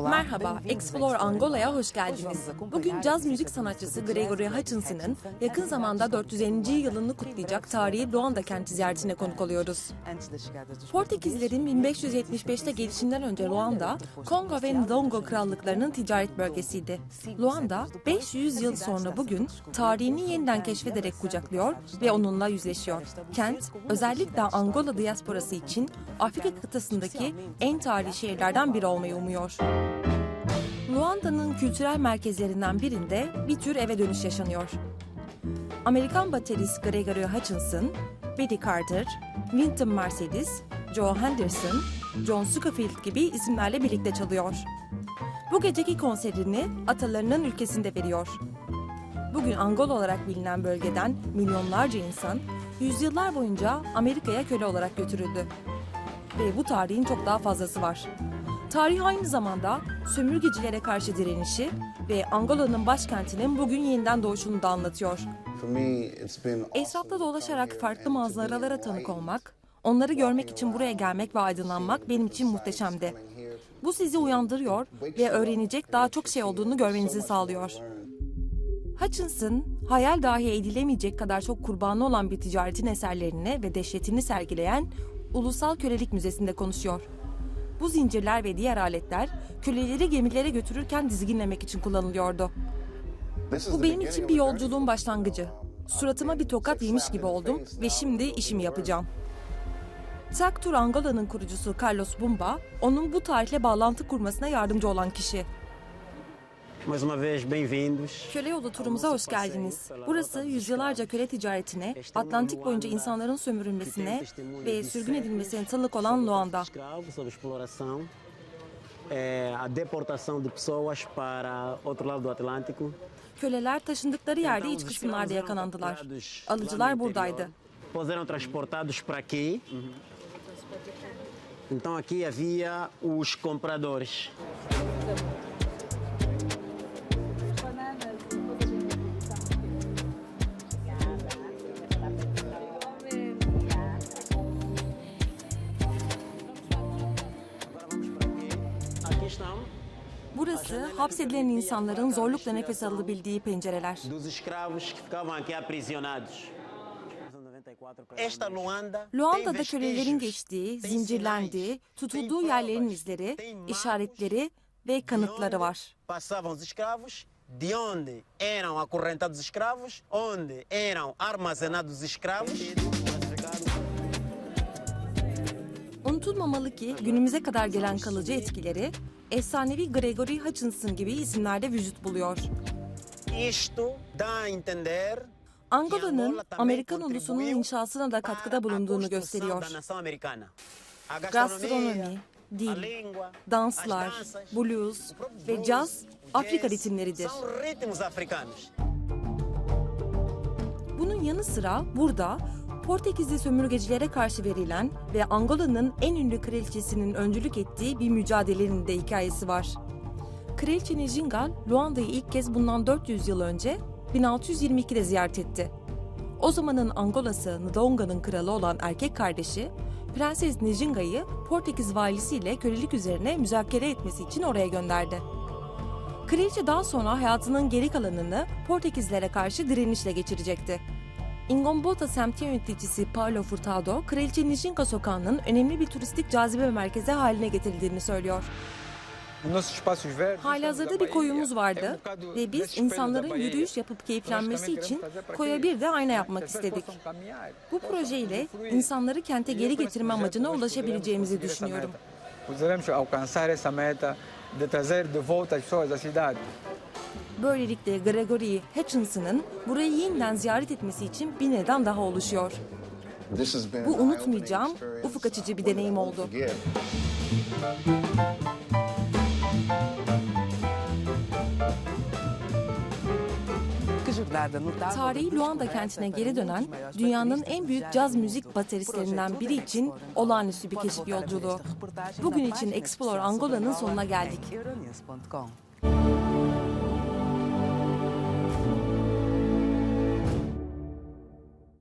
Merhaba, Explore Angola'ya hoş geldiniz. Bugün caz müzik sanatçısı Gregory Hutchinson'ın yakın zamanda 450. yılını kutlayacak tarihi Luanda kenti ziyaretine konuk oluyoruz. Portekizlerin 1575'te gelişinden önce Luanda, Kongo ve Ndongo krallıklarının ticaret bölgesiydi. Luanda, 500 yıl sonra bugün tarihini yeniden keşfederek kucaklıyor ve onunla yüzleşiyor. Kent, özellikle Angola diasporası için Afrika kıtasındaki en tarihi şehirlerden biri olmayı umuyor. Luanda'nın kültürel merkezlerinden birinde bir tür eve dönüş yaşanıyor. Amerikan baterist Gregory Hutchinson, Betty Carter, Wynton Marsalis, Joe Henderson, John Scofield gibi isimlerle birlikte çalıyor. Bu geceki konserini atalarının ülkesinde veriyor. Bugün Angola olarak bilinen bölgeden milyonlarca insan yüzyıllar boyunca Amerika'ya köle olarak götürüldü. Ve bu tarihin çok daha fazlası var. Tarih aynı zamanda sömürgecilere karşı direnişi ve Angola'nın başkentinin bugün yeniden doğuşunu da anlatıyor. Etrafta dolaşarak farklı manzaralara tanık olmak, onları görmek için buraya gelmek ve aydınlanmak benim için muhteşemdi. Bu sizi uyandırıyor ve öğrenecek daha çok şey olduğunu görmenizi sağlıyor. Hutchinson, hayal dahi edilemeyecek kadar çok kurbanı olan bir ticaretin eserlerini ve dehşetini sergileyen Ulusal Kölelik Müzesi'nde konuşuyor. Bu zincirler ve diğer aletler köleleri gemilere götürürken dizginlemek için kullanılıyordu. Bu benim için bir yolculuğun başlangıcı. Suratıma bir tokat yemiş gibi oldum ve şimdi işimi yapacağım. Taktur Angola'nın kurucusu Carlos Bumba, onun bu tarihle bağlantı kurmasına yardımcı olan kişi. Mais uma vez, bem-vindos. Köle yolu turumuza hoş geldiniz. Burası yüzyıllarca köle ticaretine, Atlantik boyunca insanların sömürülmesine ve sürgün edilmesine tanık olan Luanda. Köleler taşındıkları yerde iç kısımlarda yakalandılar. Alıcılar buradaydı. eram transportados para aqui. Então aqui havia os compradores. Burası hapsedilen insanların zorlukla nefes alabildiği pencereler. Luanda'da kölelerin geçtiği, zincirlendiği, tutulduğu yerlerin izleri, işaretleri ve kanıtları var. De onde eram acorrentados os escravos, onde eram armazenados os escravos. Unutulmamalı ki günümüze kadar gelen kalıcı etkileri efsanevi Gregory Hutchinson gibi isimlerde vücut buluyor. Isto dá a entender Angola'nın Amerikan ulusunun inşasına da katkıda bulunduğunu gösteriyor. Gastronomi, dil, danslar, blues ve caz Afrika ritimleridir. Bunun yanı sıra burada Portekizli sömürgecilere karşı verilen ve Angola'nın en ünlü kraliçesinin öncülük ettiği bir mücadelenin de hikayesi var. Kraliçe Njinga, Luanda'yı ilk kez bundan 400 yıl önce 1622'de ziyaret etti. O zamanın Angolası Ndonga'nın kralı olan erkek kardeşi, Prenses Njinga'yı Portekiz valisiyle kölelik üzerine müzakere etmesi için oraya gönderdi. Kraliçe daha sonra hayatının geri kalanını Portekizlere karşı direnişle geçirecekti. Ingombota semti yöneticisi Paulo Furtado, Kraliçe Njinga sokağının önemli bir turistik cazibe merkezi haline getirildiğini söylüyor. Halihazırda bir koyumuz vardı ve biz insanların yürüyüş yapıp keyiflenmesi için koya bir de ayna yapmak istedik. Bu projeyle insanları kente geri getirme amacına ulaşabileceğimizi düşünüyorum. Poderemos alcançar essa meta de trazer de volta as pessoas à cidade. Böylelikle Gregory Hutchinson'ın burayı yeniden ziyaret etmesi için bir neden daha oluşuyor. Bu unutmayacağım, ufuk açıcı bir deneyim oldu. Tarihi Luanda kentine geri dönen dünyanın en büyük caz müzik bateristlerinden biri için olağanüstü bir keşif yolculuğu. Bugün için Explore Angola'nın sonuna geldik.